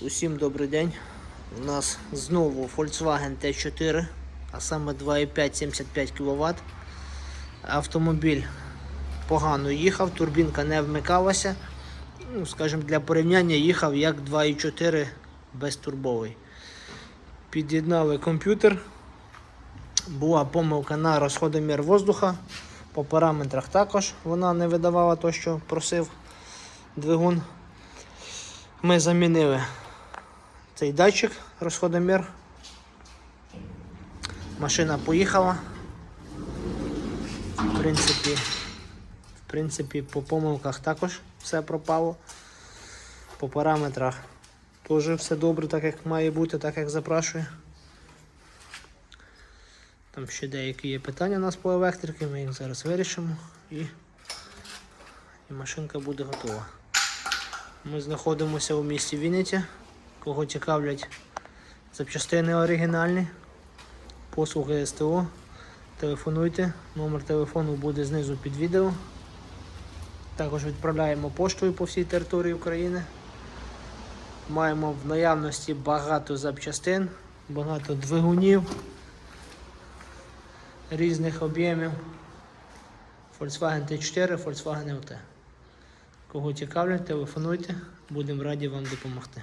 Усім добрий день. У нас знову Volkswagen T4, а саме 2,5 75 кВт. Автомобіль погано їхав, турбінка не вмикалася. Ну, скажімо, для порівняння їхав як 2,4 безтурбовий. Під'єднали комп'ютер. Була помилка на розходомір воздуха. По параметрах також вона не видавала то, що просив двигун. Ми замінили цей датчик, розходомір. Машина поїхала. В принципі, в принципі, по помилках також все пропало. По параметрах теж все добре, так як має бути, так як запрашує. Там ще деякі є питання у нас по електриці, ми їх зараз вирішимо і, і машинка буде готова. Ми знаходимося у місті Вінниці. Кого цікавлять запчастини оригінальні, послуги СТО, телефонуйте. Номер телефону буде знизу під відео. Також відправляємо поштою по всій території України. Маємо в наявності багато запчастин, багато двигунів різних об'ємів. Volkswagen T4, Volkswagen LT. Кого цікавлять, телефонуйте, будемо раді вам допомогти.